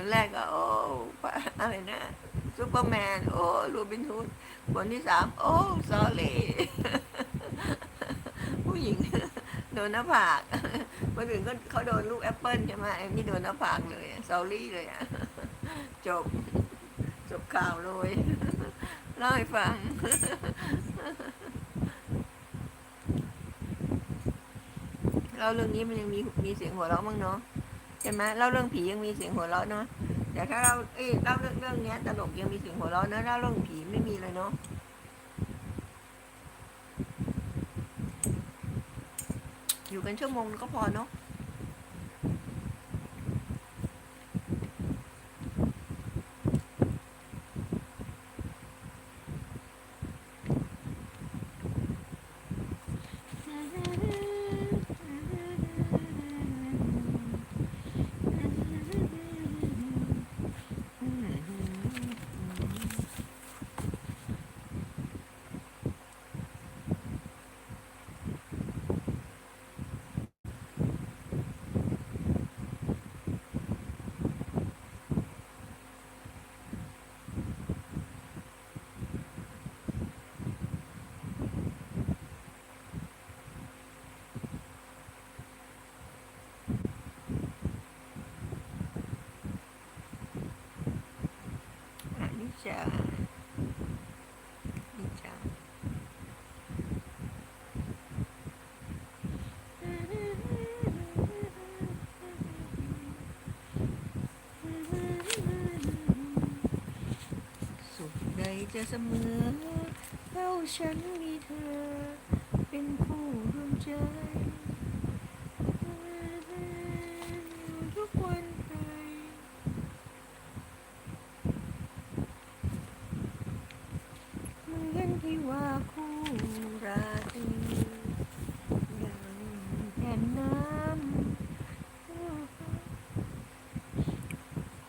คนแรกก็โอ้อะไรนะซูเปอร์แมน โอ้โรบินฮูดคนที่สามโอ้ซอรี่ผู้หญิงโดนหน้าผากคนอื่นก็เขาโดนลูกแอปเปิลใช่ไหมไอ้นี่โดนหน้าผากเลยซอรี่เลยอะจบ จบข่าวเลยเล่าให้ฟังเล่าเรื่องนี้มันยังมีมีเสียงหัวเราะมั้งเนาะ ใช่ไหมเล่าเรื่องผียังมีเสียงหัวเราะเนาะแต่ถ้าเราเอ้ยเล่าเรื่องเรื่องนี้ตลกยังมีเสียงหัวเราะเนาะเล่าเรื่องผีไม่มีเลยเนาะอยู่กันชั่วโมงก็พอเนาะ อนิจจาอนิจจาสุขใดจะเสมอเท่าฉันมีเธอ เป็นผู้ร่วมใจทุกวันไป เหมือนที่ว่าคู่ราตรีดังแผ่นน้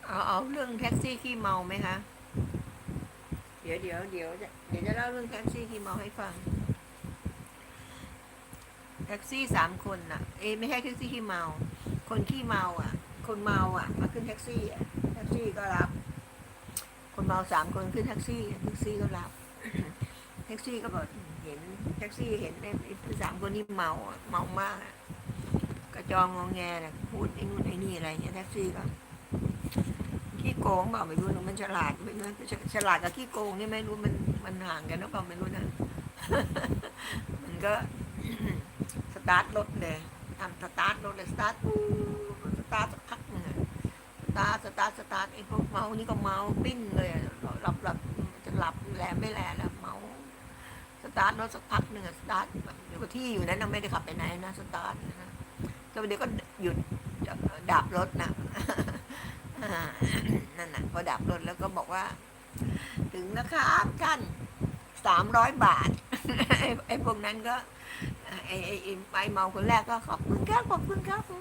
ำ เอาเอาเรื่องแท็กซี่ขี้เมาไหมคะเดี๋ยวเดี๋ยวเดี๋ยวจะเดี๋ยวจะเล่าเรื่องแท็กซี่ขี้เมาให้ฟัง แท็กซี่สามคนน่ะ เอไม่ใช่แท็กซี่ขี้เมา คนขี้เมาอะ คนเมาอะ มาขึ้นแท็กซี่อะแท็กซี่ก็รับ คนเมาสามคนขึ้นแท็กซี่แท็กซี่ก็รับแท็กซี่ก็บอกเห็นแท็กซี่เห็นไอ้สามคนนี้เมาอะเมามากอะกระจองงองแงนะพูดไอ้นู่นไอ้นี่อะไรเงี้ยแท็กซี่ก็ งเปล่าไม่รู้นะมันฉลาดไม่รู้ฉลาดกับขี้โกงนี่ไม่รู้มันมันห่างกันหรือเปล่าไม่รู้นะ มันก็สตาร์ทรถเลยทำสตาร์ทรถเลยสตาร์ทปูสตาร์ทสักพักหนึงสตาร์ทสตาร์ทสตาร์ทไอ้พวกเมานี่ก็เมาปิ้นเลยหลับหลับจะหลับแหลไม่แหลแล้วเมาสตาร์ทรถสักพักหนึ่งสตาร์ทแบบเดี๋ยวก็ที่อยู่นั้นไม่ได้ขับไปไหนนะสตาร์ทนะก็เดี๋ยวก็หยุดดับรถนะ นั่นน่ะพอดับรถแล้วก็บอกว่า ถึงนะครับท่านสามร้อยบาทไอ้พวกนั้นก็ไอ้ไอ้ไอ้ไอ้เมาคนแรกก็ขอบคุณครับขอบคุณครับอื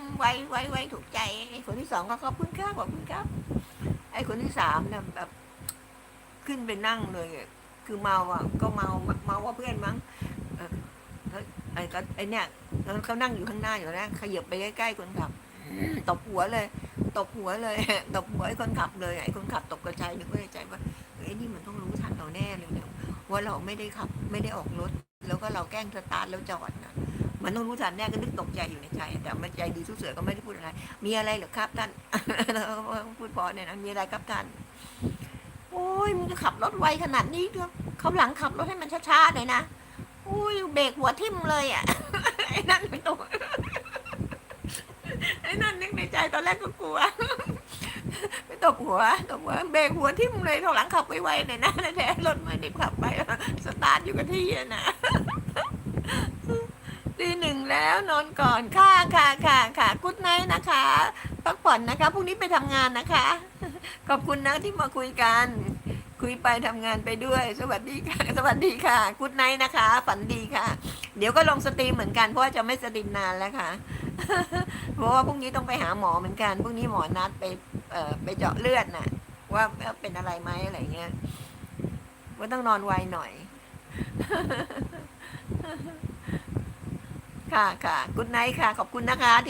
มไว้ไวไวถูกใจไอ้คนที่สองก็ขอบคุณครับขอบคุณครับ ไอ้คนที่สามเนี่ยแบบ ขึ้นไปนั่งเลยคือเมาอะ ก็เมาเมาว่าเพื่อนมั้งไอ้ก็ไอ้เนี่ยเขานั่งอยู่ข้างหน้าอยู่นะขยับไปใกล้ๆคนขับตบหัวเลย บหัวเลยตบหัวไอ้คนขับเลยไอ้คนขับตกกระจายนึกว่าใจว่าเฮ้นี่มันต้องรู้ทันเราแน่เลยเนี่ยว่าเราไม่ได้ขับไม่ได้ออกรถ แล้วก็เราแกล้งสตาร์ทแล้วจอดนะมันต้องรู้ทันแน่ก็นึกตกใจอยู่ในใจ แต่มันใจดีสู้เสือก็ไม่ได้พูดอะไร มีอะไรหรือครับท่านพูดพอเนี่ยนะมีอะไรครับท่านโอ้ยมึงจะขับรถไวขนาดนี้ด้วยเขาหลังขับรถให้มันช้าๆหน่อยนะอุ้ยเบรกหัวทิ่มเลยอะ ไอ้นั่นไม่ตก ไอ้นั่นนึกในใจตอน แรกก็กลัวไปตบหัวตบหัวเบรกหัวทิ่มเลยเขาหลังขับไวๆหน่อยนะแท้ๆรถไม่ได้ขับไปสตาร์ทอยู่กับที่นะตีหนึ่งแล้วนอนก่อนค่ะค่ะค่ะค่ะกุ๊ดไนท์นะคะพักผ่อนนะคะพรุ่งนี้ไปทำงานนะคะ ขอบคุณนะที่มาคุยกัน คุยไปทำงานไปด้วย สวัสดีค่ะ สวัสดีค่ะกุ๊ดไนท์นะคะ ฝันดีค่ะ เดี๋ยวก็ลงสตรีมเหมือนกันเพราะว่าจะไม่สตรีมนานแล้วค่ะ เพราะว่าพรุ่งนี้ต้องไปหาหมอเหมือนกันพรุ่งนี้หมอนัดไปเอ่อไปเจาะเลือดน่ะ ว่าเป็นอะไรไหมอะไรเงี้ยว่าต้องนอนไวหน่อย ค่ะค่ะกุ๊ดไนท์ค่ะ ขอบคุณนะคะ